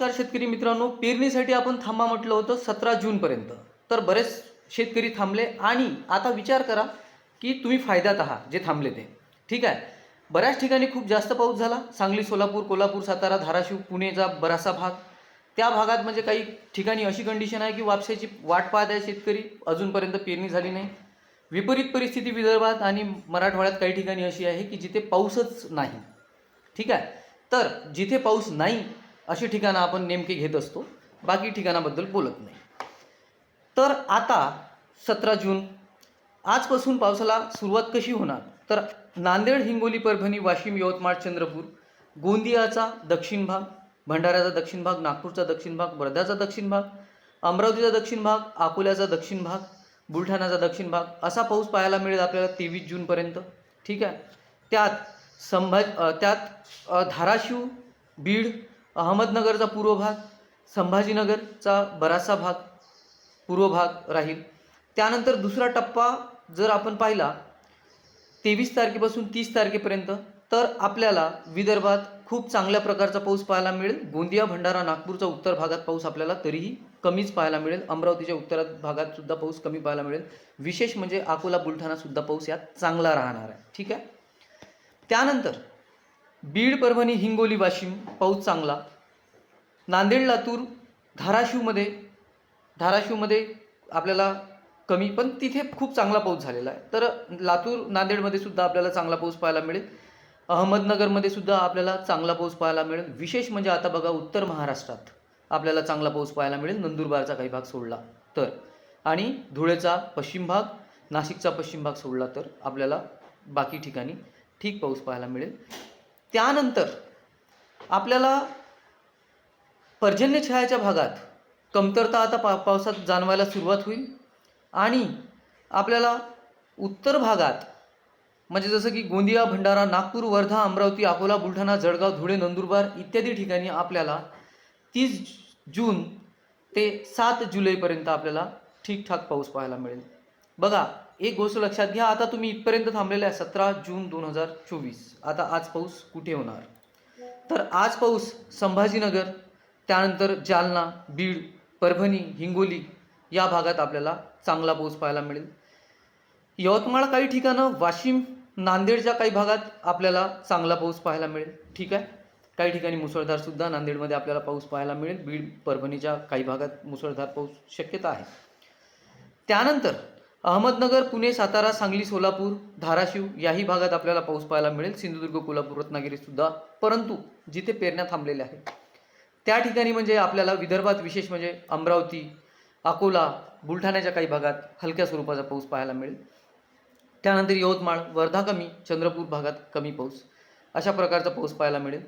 नमस्कार शेतकरी मित्रांनो पेरणीसाठी आपण थांबा म्हटलं होतं सतरा जूनपर्यंत. तर बरेच शेतकरी थांबले आणि आता विचार करा की तुम्ही फायद्यात आहात जे थांबले ते. ठीक आहे? बऱ्याच ठिकाणी खूप जास्त पाऊस झाला. सांगली सोलापूर कोल्हापूर सातारा धाराशिव पुणेचा बराचसा भाग. त्या भागात म्हणजे काही ठिकाणी अशी कंडिशन आहे की वापसाची वाट पाहत आहे शेतकरी. अजूनपर्यंत पेरणी झाली नाही. विपरीत परिस्थिती विदर्भात आणि मराठवाड्यात काही ठिकाणी अशी आहे की जिथे पाऊसच नाही. ठीक आहे? तर जिथे पाऊस नाही अशी ठिकाणं आपण नेमके घेत असतो. बाकी ठिकाणाबद्दल बोलत नाही. तर आता सतरा जून. आजपासून पावसाला सुरुवात कशी होणार? तर नांदेड हिंगोली परभणी वाशिम यवतमाळ चंद्रपूर गोंदियाचा दक्षिण भाग भंडाऱ्याचा दक्षिण भाग नागपूरचा दक्षिण भाग वर्ध्याचा दक्षिण भाग अमरावतीचा दक्षिण भाग अकोल्याचा दक्षिण भाग बुलढाण्याचा दक्षिण भाग असा पाऊस पाहायला मिळेल आपल्याला तेवीस जूनपर्यंत ठीक आहे? त्यात संभाज त्यात धाराशिव बीड अहमदनगरचा पूर्व भाग संभाजीनगरचा बराचसा भाग पूर्व भाग राहील. त्यानंतर दुसरा टप्पा जर आपण पाहिला तेवीस तारखेपासून तीस तारखेपर्यंत तर आपल्याला विदर्भात खूप चांगल्या प्रकारचा पाऊस पाहायला मिळेल. गोंदिया भंडारा नागपूरचा उत्तर भागात पाऊस आपल्याला तरीही कमीच पाहायला मिळेल. अमरावतीच्या उत्तर भागात सुद्धा पाऊस कमी पाहायला मिळेल. विशेष म्हणजे अकोला बुलढाणा सुद्धा पाऊस यात चांगला राहणार आहे. ठीक आहे? त्यानंतर बीड परभणी हिंगोली वाशिम पाऊस चांगला. नांदेड लातूर धाराशिवमध्ये धाराशिवमध्ये आपल्याला कमी पण तिथे खूप चांगला पाऊस झालेला आहे. तर लातूर नांदेडमध्ये सुद्धा आपल्याला चांगला पाऊस पाहायला मिळेल. अहमदनगरमध्ये सुद्धा आपल्याला चांगला पाऊस पाहायला मिळेल. विशेष म्हणजे आता बघा उत्तर महाराष्ट्रात आपल्याला चांगला पाऊस पाहायला मिळेल. नंदुरबारचा काही भाग सोडला तर. आणि धुळेचा पश्चिम भाग नाशिकचा पश्चिम भाग सोडला तर आपल्याला बाकी ठिकाणी ठीक पाऊस पाहायला मिळेल. त्यानंतर आपल्याला पर्जन्यछायाच्या भागात कमतरता आता पा पावसात जाणवायला सुरुवात होईल. आणि आपल्याला उत्तर भागात म्हणजे जसं की गोंदिया भंडारा नागपूर वर्धा अमरावती अकोला बुलढाणा जळगाव धुळे नंदुरबार इत्यादी ठिकाणी आपल्याला तीस जून ते सात जुलैपर्यंत आपल्याला ठीकठाक पाऊस पाहायला मिळेल. बघा एक गोष्ट लक्षात घ्या आता तुम्ही इथपर्यंत थांबलेले आहे सतरा जून दोन हजार चोवीस. आता आज पाऊस कुठे होणार? तर आज पाऊस संभाजीनगर त्यानंतर जालना बीड परभणी हिंगोली या भागात आपल्याला चांगला पाऊस पाहायला मिळेल. यवतमाळ काही ठिकाणं वाशिम नांदेडच्या काही भागात आपल्याला चांगला पाऊस पाहायला मिळेल. ठीक आहे? काही ठिकाणी मुसळधार सुद्धा नांदेडमध्ये आपल्याला पाऊस पाहायला मिळेल. बीड परभणीच्या काही भागात मुसळधार पाऊस शक्यता आहे. त्यानंतर अहमदनगर पुणे सातारा सांगली सोलापूर धाराशिव याही भागात आपल्याला पाऊस पाहायला मिळेल. सिंधुदुर्ग कोल्हापूर रत्नागिरी सुद्धा. परंतु जिथे पेरण्या थांबलेल्या आहेत त्या ठिकाणी म्हणजे आपल्याला विदर्भात विशेष म्हणजे अमरावती अकोला बुलढाण्याच्या काही भागात हलक्या स्वरूपाचा पाऊस पाहायला मिळेल. त्यानंतर यवतमाळ वर्धा कमी चंद्रपूर भागात कमी पाऊस. अशा प्रकारचा पाऊस पाहायला मिळेल.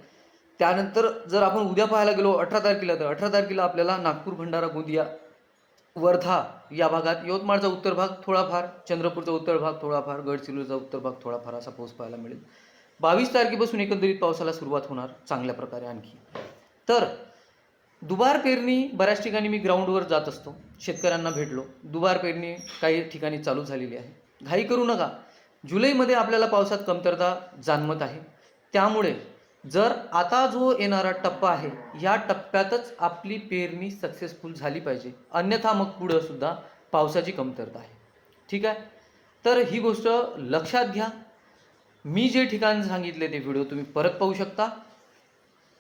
त्यानंतर जर आपण उद्या पाहायला गेलो अठरा तारखेला तर अठरा तारखेला आपल्याला नागपूर भंडारा गोंदिया वर्धा या भागात यवतमाळचा उत्तर भाग थोडाफार चंद्रपूरचा उत्तर भाग थोडाफार गडचिरोलीचा उत्तर भाग थोडाफार असा पाऊस पाहायला मिळेल. बावीस तारखेपासून एकंदरीत पावसाला सुरुवात होणार चांगल्या प्रकारे आणखी. तर दुबार पेरणी बऱ्याच ठिकाणी मी ग्राउंडवर जात असतो शेतकऱ्यांना भेटलो. दुबार पेरणी काही ठिकाणी चालू झालेली आहे. घाई करू नका. जुलैमध्ये आपल्याला पावसात कमतरता जाणवत आहे. त्यामुळे जर आता जो येणारा टप्पा आहे या टप्प्यातच आपली पेरणी सक्सेसफुल झाली पाहिजे. अन्यथा मग पुढं सुद्धा पावसाची कमतरता आहे. ठीक आहे? तर ही गोष्ट लक्षात घ्या. मी जे ठिकाण सांगितले ते व्हिडिओ तुम्ही परत पाहू शकता.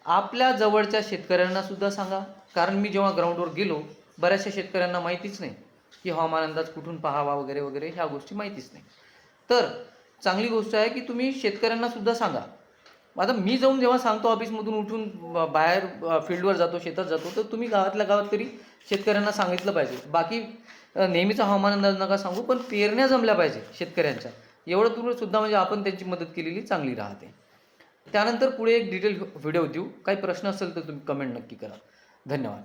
आपल्या जवळच्या शेतकऱ्यांना सुद्धा सांगा. कारण मी जेव्हा ग्राउंडवर गेलो बऱ्याचशा शेतकऱ्यांना माहितीच नाही की हवामान अंदाज कुठून पाहावा वगैरे वगैरे ह्या गोष्टी माहितीच नाही. तर चांगली गोष्ट आहे की तुम्ही शेतकऱ्यांना सुद्धा सांगा. आता मी जाऊन जेव्हा सांगतो ऑफिसमधून उठून बाहेर फील्डवर जातो शेतात जातो तर तुम्ही गावातल्या गावात तरी शेतकऱ्यांना सांगितलं पाहिजे. बाकी नेहमीचा हवामान अंदाज नका सांगू पण पेरण्या जमल्या पाहिजे शेतकऱ्यांच्या. एवढं तुम्ही सुद्धा म्हणजे आपण त्यांची मदत केलेली चांगली राहते. त्यानंतर पुढे एक डिटेल व्हिडिओ देऊ. काही प्रश्न असेल तर तुम्ही कमेंट नक्की करा. धन्यवाद.